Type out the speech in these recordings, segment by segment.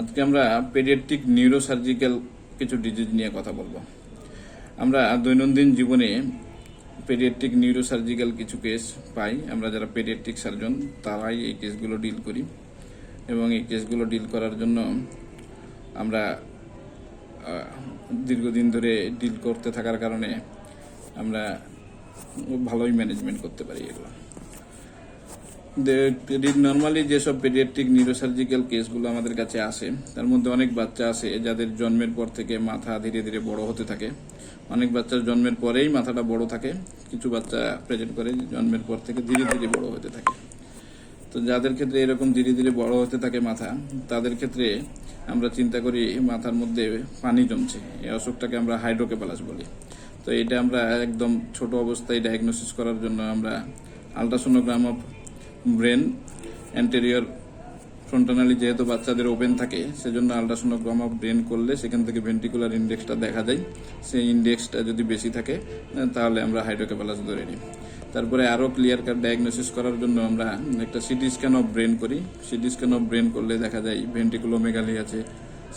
আজকে আমরা paediatric neurosurgical কিছু ডিজিজ নিয়ে কথা বলব। আমরা দৈনন্দিন জীবনে পেডিয়াট্রিক নিউরোসার্জিক্যাল কিছু কেস পাই। আমরা যারা পেডিয়াট্রিক সার্জন তারাই এই কেসগুলো ডিল করি এবং এই কেসগুলো ডিল করার জন্য আমরা দীর্ঘদিন ধরে ডিল করতে থাকার কারণে আমরা ভালোই ম্যানেজমেন্ট করতে পারি এগুলো। নর্মালি যেসব পেডিয়াট্রিক নিউরোসার্জিক্যাল কেসগুলো আমাদের কাছে আসে, তার মধ্যে অনেক বাচ্চা আছে যাদের জন্মের পর থেকে মাথা ধীরে ধীরে বড় হতে থাকে। অনেক বাচ্চার জন্মের পরেই মাথাটা বড় থাকে, কিছু বাচ্চা প্রেজেন্ট করে জন্মের পর থেকে ধীরে ধীরে বড় হতে থাকে। তো যাদের ক্ষেত্রে এরকম ধীরে ধীরে বড় হতে থাকে মাথা, তাদের ক্ষেত্রে আমরা চিন্তা করি মাথার মধ্যে পানি জমছে, এই অসুখটাকে আমরা হাইড্রোকেপালাস বলি। তো এটা আমরা একদম ছোট অবস্থায় ডায়াগনোসিস করার জন্য আমরা ultrasonogram of brain anterior fontanelle যেহেতু বাচ্চাদের ওপেন থাকে, সেজন্য আলট্রাসোনোগ্রাম অফ ব্রেন করলে সেখান থেকে ভেন্টিকুলার ইন্ডেক্সটা দেখা যায়। সেই ইন্ডেক্সটা যদি বেশি থাকে, তাহলে আমরা হাইড্রোকেপালাস ধরে নিই। তারপরে আরও ক্লিয়ার কাট ডায়াগনোসিস করার জন্য আমরা একটা সিটি স্ক্যান অফ ব্রেন করি। সিটি স্ক্যান অফ ব্রেন করলে দেখা যায় ভেন্টিকুলোমেগালি আছে।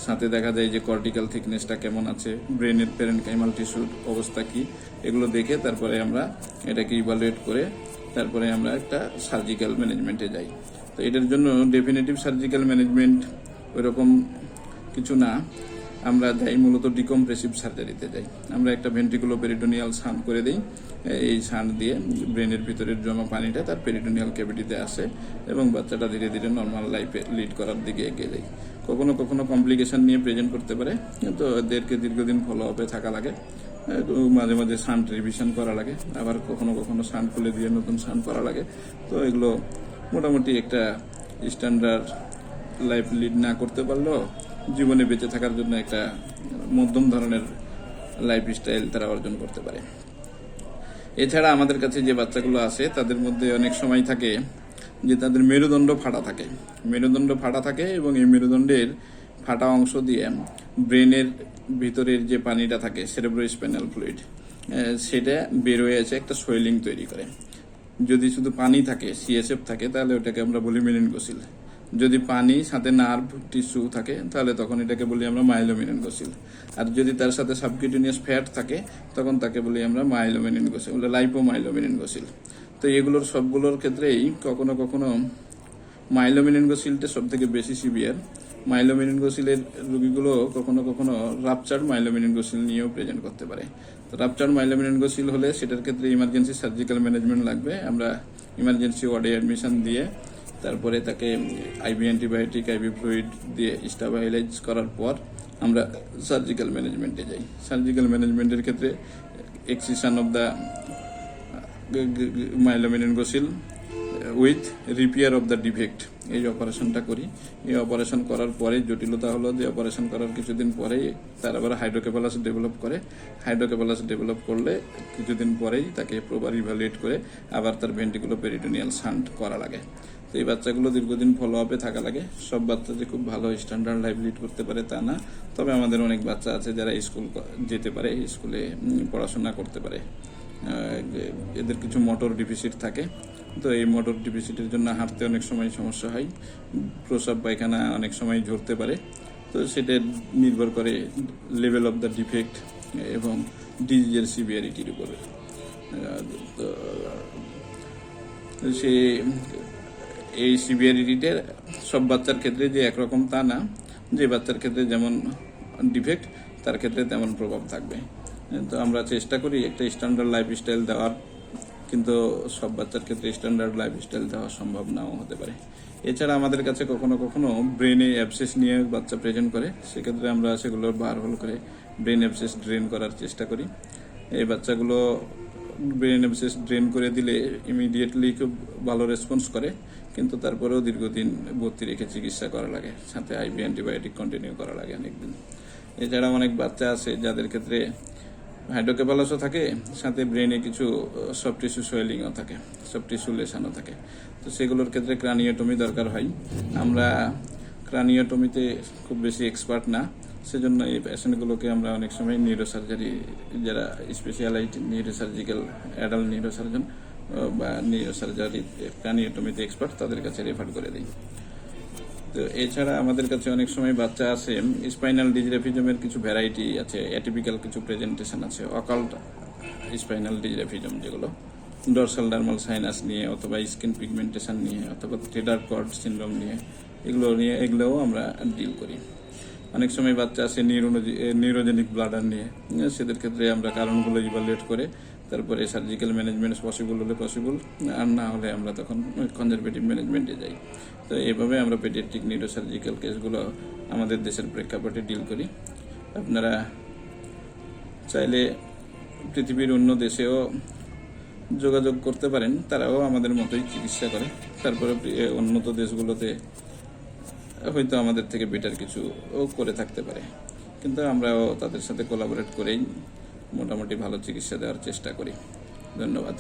সাথে দেখা যায় যে কর্টিক্যাল থিকনেসটা কেমন আছে, ব্রেনের প্যারেন্ট প্যারেন্টকাইমাল টিস্যুর অবস্থা কি, এগুলো দেখে তারপরে আমরা এটাকে ইভালুয়েট করে তারপরে আমরা একটা সার্জিক্যাল ম্যানেজমেন্টে যাই। তো এটার জন্য ডেফিনেটিভ সার্জিক্যাল ম্যানেজমেন্ট ওইরকম কিছু না। আমরা যাই মূলত ডিকম্প্রেসিভ সার্জারিতে যাই। আমরা একটা ভেন্ট্রিকুলো পেরিটোনিয়াল সান করে দিই। এই সান দিয়ে ব্রেনের ভিতরের জমা পানিটা তার পেরিটোনিয়াল ক্যাভিটিতে আসে এবং বাচ্চাটা ধীরে ধীরে নর্মাল লাইফে লিড করার দিকে এগিয়ে যায়। কখনো কখনো কমপ্লিকেশন নিয়ে প্রেজেন্ট করতে পারে, কিন্তু এদেরকে দীর্ঘদিন ফলো আপে থাকা লাগে। মাঝে মাঝে সান রিভিশন করা লাগে, আবার কখনো কখনো সান খুলে দিয়ে নতুন সান করা লাগে। তো এগুলো মোটামুটি একটা স্ট্যান্ডার্ড লাইফ লিড না করতে পারলেও জীবনে বেঁচে থাকার জন্য একটা মধ্যম ধরনের লাইফ স্টাইল তারা অর্জন করতে পারে। এছাড়া আমাদের কাছে যে বাচ্চাগুলো আছে, তাদের মধ্যে অনেক সময় থাকে যে তাদের মেরুদণ্ড ফাটা থাকে। মেরুদণ্ড ফাটা থাকে এবং এই মেরুদণ্ডের ফাটা অংশ দিয়ে ব্রেনের ভিতরের যে পানিটা থাকে সেরেব্রো স্পাইনাল ফ্লুইড সেটা বের হয়ে আছে একটা সোয়েলিং তৈরি করে। যদি শুধু পানি থাকে সিএসএফ থাকে, তাহলে ওটাকে আমরা বলি মেনিনগোসিল যদি পানি সাথে নার্ভ টিস্যু থাকে, তাহলে তখন এটাকে বলি আমরা মাইলোমেনিনগোসিল আর যদি তার সাথে সাবকিউটিনিয়াস ফ্যাট থাকে, তখন তাকে বলি আমরা মাইলোমেনিনগোসিল বলে লাইপোমাইলোমেনিনগোসিল তো এগুলোর সবগুলোর ক্ষেত্রেই কখনো কখনো মাইলোমেনিনগোসিলটা সব থেকে বেশি সিভিয়ার মাইলোমেনিনগোসিলের রোগীগুলো কখনো কখনো রাপচার্ড মাইলোমেনিনগোসিল নিয়েও প্রেজেন্ট করতে পারে। তো রাপচার্ড মাইলোমেনিনগোসিল হলে সেটার ক্ষেত্রে ইমার্জেন্সি সার্জিক্যাল ম্যানেজমেন্ট লাগবে। আমরা ইমার্জেন্সি ওয়ার্ডে অ্যাডমিশন দিয়ে তারপরে তাকে আইভি অ্যান্টিবায়োটিক আইভি ফ্লুইড দিয়ে স্টাবাইলাইজ করার পর আমরা সার্জিক্যাল ম্যানেজমেন্টে যাই। সার্জিক্যাল ম্যানেজমেন্টের ক্ষেত্রে excision of the myelomeningocele with repair of the defect এই অপারেশনটা করি। এই অপারেশন করার পরে জটিলতা হলো যে অপারেশন করার কিছুদিন পরেই তার আবার হাইড্রোকেপালাস ডেভেলপ করে। হাইড্রোকেপালাস ডেভেলপ করলে কিছুদিন পরেই তাকে প্রপার ইভ্যালুয়েট করে আবার তার ভেন্টিকুলো পেরিটোনিয়াল শান্ট করা লাগে। তো এই বাচ্চাগুলো দীর্ঘদিন ফলো আপে থাকা লাগে। সব বাচ্চা যে খুব ভালো স্ট্যান্ডার্ড লাইফ লিড করতে পারে তা না। তবে আমাদের অনেক বাচ্চা আছে যারা স্কুল যেতে পারে স্কুলে পড়াশোনা করতে পারে। এদের কিছু মোটর ডিফিসিট থাকে। তো এই মোটর ডিফিসিটের জন্য হাঁটতে অনেক সময় সমস্যা হয়। প্রসাব পায়খানা অনেক সময় ঝরতে পারে। তো সেটা নির্ভর করে লেভেল অফ দ্য ডিফেক্ট এবং ডিজিজের সিভিয়ারিটির উপরে। তো সে এই সিভিয়ারিটিটা সব বাচ্চার ক্ষেত্রে যে একরকম তা না। যে বাচ্চার ক্ষেত্রে যেমন ডিফেক্ট তার ক্ষেত্রে তেমন প্রভাব থাকবে। তো আমরা চেষ্টা করি একটা স্ট্যান্ডার্ড লাইফস্টাইল দেওয়ার। কিন্তু সব বাচ্চার ক্ষেত্রে স্ট্যান্ডার্ড লাইফ স্টাইল দেওয়া সম্ভব নাও হতে পারে। এছাড়া আমাদের কাছে কখনো কখনো ব্রেনে অ্যাবসেস নিয়ে বাচ্চা প্রেজেন্ট করে, সেক্ষেত্রে আমরা সেগুলো বার হল করে ব্রেন অ্যাবসেস ড্রেন করার চেষ্টা করি। এই বাচ্চাগুলো ব্রেন অ্যাবসেস ড্রেন করে দিলে ইমিডিয়েটলি খুব ভালো রেসপন্স করে, কিন্তু তারপরেও দীর্ঘদিন ভর্তি রেখে চিকিৎসা করা লাগে, সাথে আইভি অ্যান্টিবায়োটিক কন্টিনিউ করা লাগে অনেকদিন। এছাড়া অনেক বাচ্চা আছে যাদের ক্ষেত্রে হাইড্রোকেপালাসও থাকে, সাথে ব্রেনে কিছু সফট টিস্যু সোয়েলিংও থাকে, সফট টিস্যু লেসানও থাকে। তো সেগুলোর ক্ষেত্রে ক্রানিওটমি দরকার হয়। আমরা ক্রানিওটমিতে খুব বেশি এক্সপার্ট না, সেজন্য এই পেশেন্টগুলোকে আমরা অনেক সময় নিউরোসার্জারি যারা স্পেশালাইজ নিউরোসার্জিক্যাল অ্যাডাল্ট নিউরোসার্জন বা নিউরোসার্জারি ক্রানিওটমিতে এক্সপার্ট তাদের কাছে রেফার করে দিই। তো এছাড়া আমাদের কাছে অনেক সময় বাচ্চা আছে স্পাইনাল ডিজিরাফিজমের কিছু ভ্যারাইটি আছে অ্যাটিপিক্যাল কিছু প্রেজেন্টেশন আছে অকাল্ট স্পাইনাল ডিজিরাফিজম যেগুলো ডরসাল ডার্মাল সাইনাস নিয়ে অথবা স্কিন পিগমেন্টেশন নিয়ে, অথবা থ্রেডার কর্ড সিন্ড্রোম নিয়ে, এগুলো নিয়ে, এগুলোও আমরা ডিল করি। অনেক সময় বাচ্চা আছে নিউরোজেনিক ব্লাডার নিয়ে। সেদের ক্ষেত্রে আমরা কারণগুলো ইভালুয়েট করে তারপরে সার্জিক্যাল ম্যানেজমেন্ট পসিবল হলে পসিবল আর না হলে আমরা তখন কনজারভেটিভ ম্যানেজমেন্টে যাই। তো এইভাবে আমরা পেডিয়াট্রিক নিউরোসার্জিক্যাল কেসগুলো আমাদের দেশের প্রেক্ষাপটে ডিল করি। আপনারা চাইলে পৃথিবীর অন্য দেশেও যোগাযোগ করতে পারেন, তারাও আমাদের মতোই চিকিৎসা করে। তারপরে উন্নত দেশগুলোতে হয়তো আমাদের থেকে বেটার কিছু করে থাকতে পারে। কিন্তু আমরাও তাদের সাথে কোলাবোরেট করেই মোটামুটি ভালো চিকিৎসা দেওয়ার চেষ্টা করি। ধন্যবাদ।